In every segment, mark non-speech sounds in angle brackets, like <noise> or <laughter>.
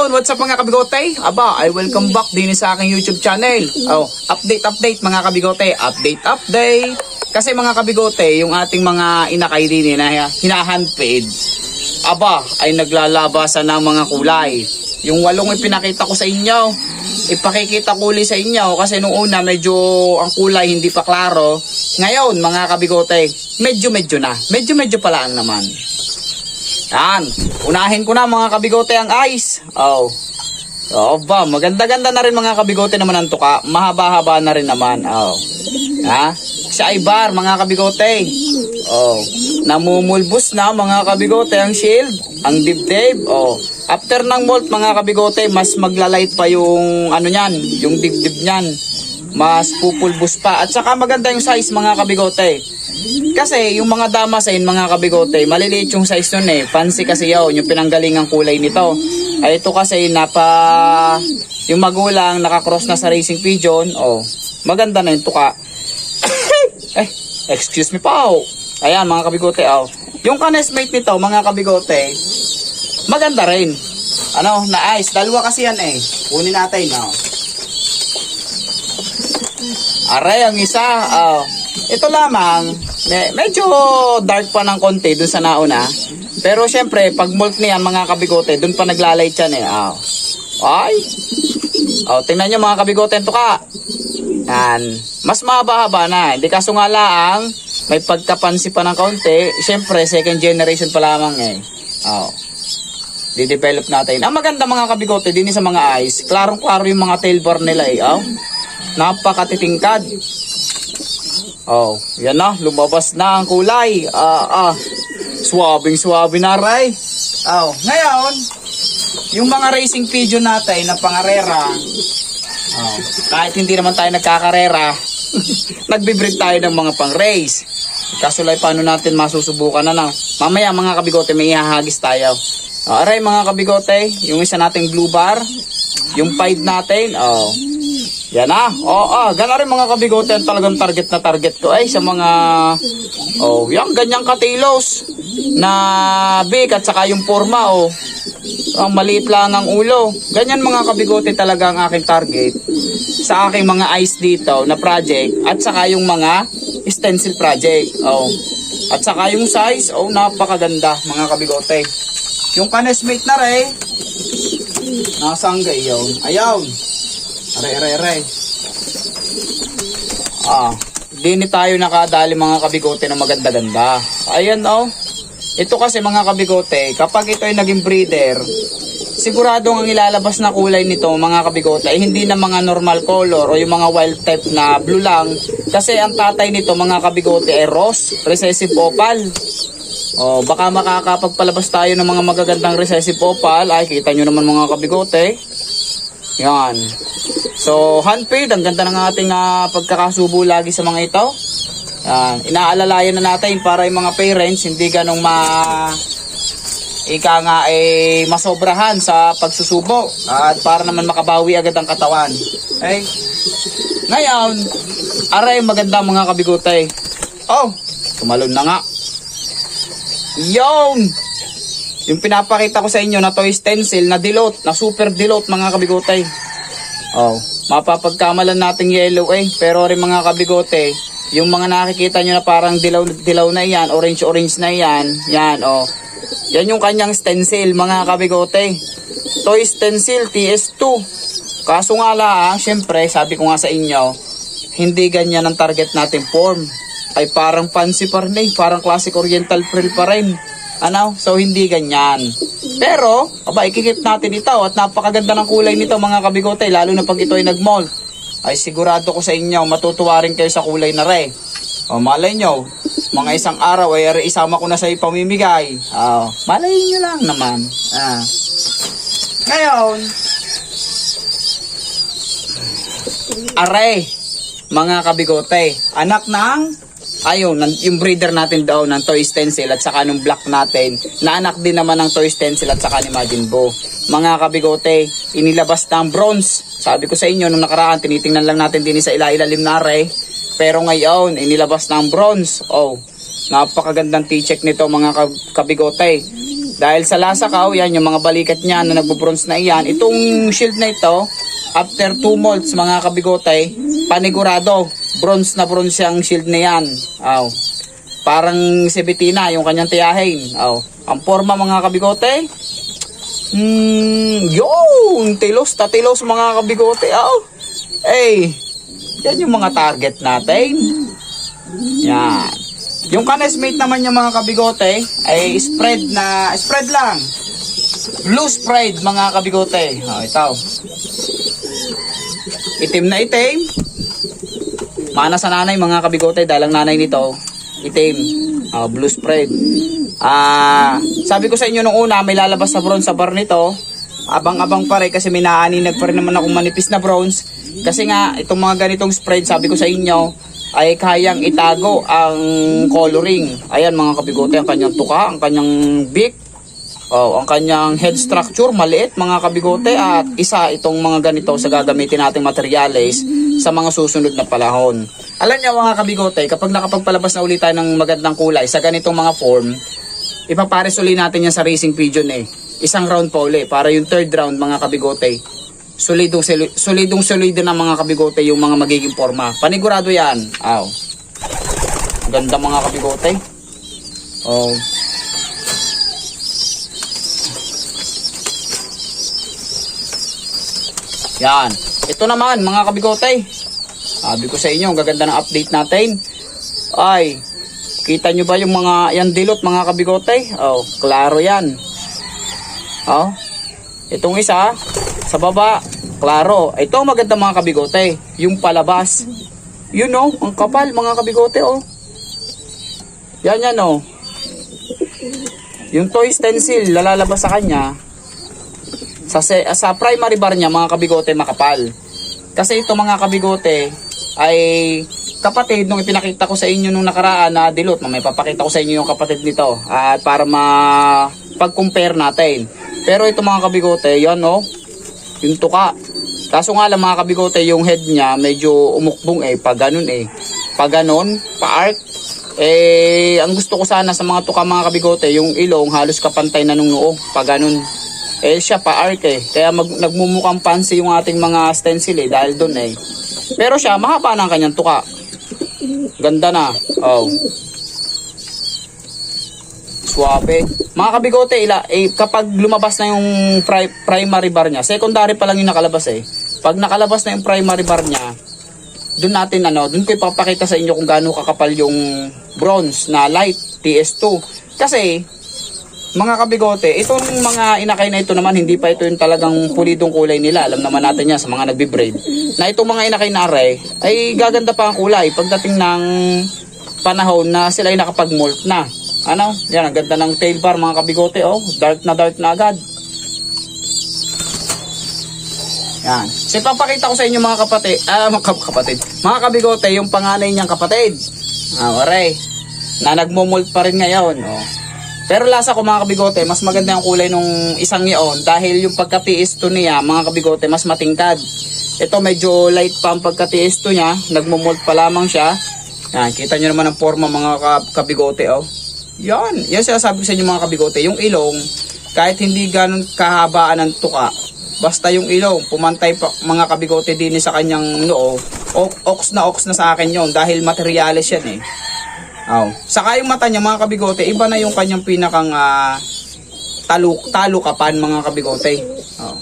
Ngayon, what's up mga kabigote? Aba, I welcome back din sa aking YouTube channel. Oh, update, update mga kabigote. Update, update. Kasi mga kabigote, yung ating mga inakay din na hinahandpaid, aba, ay naglalabasan ng mga kulay. Yung walong ipinakita ko sa inyo, ipakikita ko ulit sa inyo kasi nung una medyo ang kulay hindi pa klaro. Ngayon, mga kabigote, medyo-medyo na. Medyo-medyo pala ang naman. Yan. Unahin ko na mga kabigote ang ice. Oh. Oh, ba, maganda-ganda na rin mga kabigote naman ang tuka. Mahaba-haba na rin naman. Oh. Ha? Si Ibar, mga kabigote. Oh. Namumulbos na mga kabigote ang shield, ang dibdib. Oh. After ng molt mga kabigote, mas maglalait pa yung ano niyan, yung dibdib niyan. Mas pupulbos pa. At saka maganda yung size mga kabigote. Kasi yung mga damasin, mga kabigote, maliliit yung size nun eh. Fancy kasi yun, yung pinanggalingang kulay nito. Ay ito kasi napa yung magulang nakakross na sa racing pigeon. Oh, maganda na yung tuka. <coughs> eh, excuse me po. Ayan mga kabigote, oh. Yung kanesmate nito, mga kabigote, maganda rin. Ano, na ice. Dalawa kasi yan eh. Kunin natin, oh. Aray, ang isa. Oh. Ito lamang, me- medyo dark pa ng konti dun sa nauna. Pero syempre, pag molt niyan mga kabigote, dun pa naglalay yan eh. Oh. Ay. Oh, tingnan nyo mga kabigote, ito ka. Yan. Mas mahaba-haba na. Hindi kaso nga laang, may pagkapansi pa ng kaunti. Syempre, second generation pa lamang eh. Oh. Di-develop natin. Ang maganda mga kabigote, din sa mga eyes, klarong-klaro yung mga tail bar nila eh. Oh. Napakatitingkad. Oh, yan na, lumabas na ang kulay. Ah, ah. Swabing swabe na ray. Oh, ngayon, yung mga racing pigeon natin na pangarera, oh, kahit hindi naman tayo nagkakarera, <laughs> nagbibreed tayo ng mga pang-race. Kaso lang, paano natin masusubukan na na? Mamaya mga kabigote, may ihahagis tayo. Oh, aray mga kabigote, yung isa nating blue bar, yung pied natin, oh, yan na. Oo, oh, gana rin mga kabigote ang talagang target na target ko ay sa mga oh, yung ganyang katilos na big at saka yung forma oh. Ang maliit lang ang ulo. Ganyan mga kabigote talaga ang aking target sa aking mga ice dito na project at saka yung mga stencil project. Oh. At saka yung size, oh napakaganda mga kabigote. Yung kanesmate na re, nasaan gayon? Ayaw. Aray, aray, aray. Ah, dini tayo nakadali mga kabigote na maganda-ganda. Ayan oh. Ito kasi mga kabigote, kapag ito ay naging breeder, siguradong ang ilalabas na kulay nito mga kabigote hindi na mga normal color o yung mga wild type na blue lang. Kasi ang tatay nito mga kabigote ay rose, recessive opal. Oh, baka makakapagpalabas tayo ng mga magagandang recessive opal. Ay, kita nyo naman mga kabigote. Yan. So, handpaid, ang ganda ng ating ah, pagkakasubo lagi sa mga ito. Yan. Inaalalayan na natin para yung mga parents hindi ganong ma ika nga eh masobrahan sa pagsusubo at para naman makabawi agad ang katawan. Okay? Ngayon, aray maganda mga kabigutay. Oh, tumalon na nga. Yon! Yung pinapakita ko sa inyo na toy stencil na dilot, na super dilot mga kabigotay. Oh, mapapagkamalan nating yellow eh. Pero rin mga kabigote, yung mga nakikita nyo na parang dilaw, dilaw na yan, orange orange na yan, yan oh. Yan yung kanyang stencil mga kabigote. Toy stencil TS2. Kaso nga lang, syempre, sabi ko nga sa inyo, hindi ganyan ang target natin form. Ay parang fancy pa rin eh, parang classic oriental frill pa rin. Ano? So hindi ganyan. Pero, aba, ikikip natin ito at napakaganda ng kulay nito mga kabigote, lalo na pag ito ay nag-mold. Ay sigurado ko sa inyo, matutuwa rin kayo sa kulay na re. O malay nyo, mga isang araw ay ari isama ko na sa ipamimigay. Oh, malay nyo lang naman. Ah. Ngayon, Aray, mga kabigote, anak ng ayun, yung breeder natin daw ng toy stencil at saka nung black natin, na anak din naman ng toy stencil at saka ni Majin Bo. Mga kabigote, inilabas ng bronze. Sabi ko sa inyo, nung nakaraan, tinitingnan lang natin din sa ila-ilalim na aray. Pero ngayon, inilabas ng bronze. Oh, napakagandang t-check nito mga kab- kabigote. Dahil sa lasakaw, yan, yung mga balikat niya na nagbo-bronze na iyan, itong shield na ito, after 2 molds, mga kabigotay, panigurado, bronze na bronze yung shield na yan. Aw. Parang si Bettina, yung kanyang tiyahin. Aw. Ang forma mga kabigote, Hmm, yun, tilos, tatilos mga kabigote. Aw. Hey, yan yung mga target natin. Yan. Yung kanesmate naman yung mga kabigote ay spread na, spread lang. Blue spread mga kabigote. Oh, ito. Itim na itim. Mana sa nanay mga kabigote, dalang nanay nito. Itim. Oh, blue spread. Ah, sabi ko sa inyo nung una, may lalabas sa bronze sa bar nito. Abang-abang pa rin kasi may naaninag rin naman ako manipis na bronze. Kasi nga, itong mga ganitong spread, sabi ko sa inyo, ay kayang itago ang coloring. Ayan mga kabigote, ang kanyang tuka, ang kanyang beak, Oh, ang kanyang head structure maliit mga kabigote at isa itong mga ganito sa gagamitin nating materyales sa mga susunod na panahon. Alam niyo mga kabigote, kapag nakapagpalabas na ulit tayo ng magandang kulay sa ganitong mga form, ipapares uli natin yan sa racing pigeon eh. Isang round pa uli para yung third round mga kabigote. Solidong soli- solidong solido ng mga kabigote yung mga magiging forma. Panigurado yan. Aw. Ganda mga kabigote. Oh. Yan. Ito naman mga kabigote. Sabi ko sa inyo, ang gaganda ng update natin. Ay, kita nyo ba yung mga yan dilot mga kabigote? Oh, klaro yan. Oh. Itong isa sa baba, klaro. Ito ang maganda mga kabigote, yung palabas. You know, ang kapal mga kabigote oh. Yan yan oh. Yung toy stencil lalabas sa kanya, sa, sa primary bar niya mga kabigote makapal. Kasi ito mga kabigote ay kapatid nung ipinakita ko sa inyo nung nakaraan na dilot, may papakita ko sa inyo yung kapatid nito at para ma pag-compare natin. Pero ito mga kabigote, yan no, yung tuka. Kaso nga lang mga kabigote, yung head niya medyo umukbong eh, pag ganun eh. Pag ganun, pa-arc, eh, ang gusto ko sana sa mga tuka mga kabigote, yung ilong halos kapantay na nung noo, pag ganun. Eh siya pa-arc eh. Kaya mag, nagmumukhang fancy yung ating mga stencil eh dahil doon eh. Pero siya mahaba na ang kanyang tuka. Ganda na. Oh. Suabe. Mga kabigote, ila, eh, kapag lumabas na yung pri- primary bar niya, secondary pa lang yung nakalabas eh. Pag nakalabas na yung primary bar niya, doon natin ano, doon ko ipapakita sa inyo kung gaano kakapal yung bronze na light TS2. Kasi mga kabigote, itong mga inakay na ito naman, hindi pa ito yung talagang pulidong kulay nila. Alam naman natin yan sa mga nagbe-braid. Na itong mga inakay na aray, ay gaganda pa ang kulay pagdating ng panahon na sila ay nakapag-molt na. Ano? Yan, ang ganda ng tail bar mga kabigote. Oh, dark na dark na agad. Yan. So, ipapakita ko sa inyo mga kapatid, ah, mga kap- kapatid, mga kabigote, yung panganay niyang kapatid. Ah, oray. Na nagmumold pa rin ngayon. Oh. Pero lasa ko mga kabigote, mas maganda yung kulay nung isang iyon dahil yung pagkatiis to niya, mga kabigote, mas matingkad. Ito medyo light pa ang pagkatiis to niya, nagmumold pa lamang siya. Yan, kita nyo naman ang forma mga ka- kabigote, oh. Yan, yan sinasabi ko sa inyo mga kabigote, yung ilong, kahit hindi ganun kahabaan ng tuka, basta yung ilong, pumantay pa mga kabigote din sa kanyang noo, ox na ox na sa akin yon dahil materialis yan eh. Aw. Saka yung mata niya mga kabigote, iba na yung kanyang pinakang ah, taluk talukapan mga kabigote. Aw.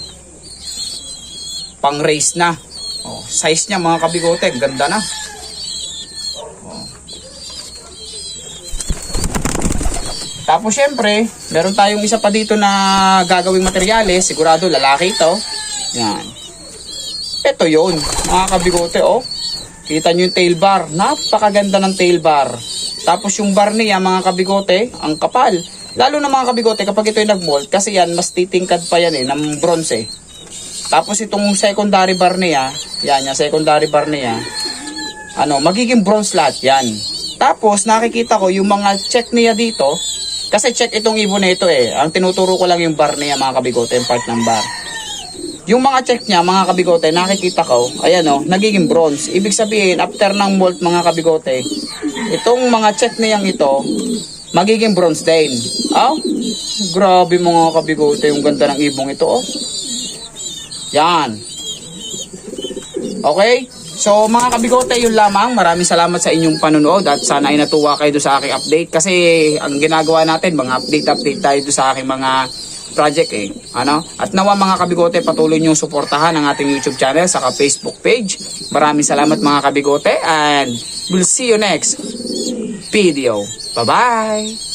Pang race na. Oh, size niya mga kabigote, ganda na. Oh. Tapos syempre, meron tayong isa pa dito na gagawing materyales, sigurado lalaki ito. Yan. Ito yon mga kabigote oh. Kita nyo yung tail bar. Napakaganda ng tail bar. Tapos yung bar niya, mga kabigote, ang kapal. Lalo na mga kabigote, kapag ito yung nag-mold, kasi yan, mas titingkad pa yan eh, ng bronze eh. Tapos itong secondary bar niya, yan, yung secondary bar niya, ano, magiging bronze lahat yan. Tapos nakikita ko yung mga check niya dito, kasi check itong ibon na eh. Ang tinuturo ko lang yung bar niya, mga kabigote, yung part ng bar. Yung mga check niya, mga kabigote, nakikita ko, ayan o, nagiging bronze. Ibig sabihin, after ng mold, mga kabigote, itong mga check niyang ito, magiging bronze din. Oh, grabe mga kabigote, yung ganda ng ibong ito, oh. Yan. Okay? So mga kabigote, yun lamang. Maraming salamat sa inyong panonood at sana ay natuwa kayo sa aking update. Kasi ang ginagawa natin, mga update-update tayo sa aking mga project eh. Ano? At nawa mga kabigote, patuloy niyong suportahan ang ating YouTube channel saka Facebook page. Maraming salamat mga kabigote and we'll see you next video. Bye-bye!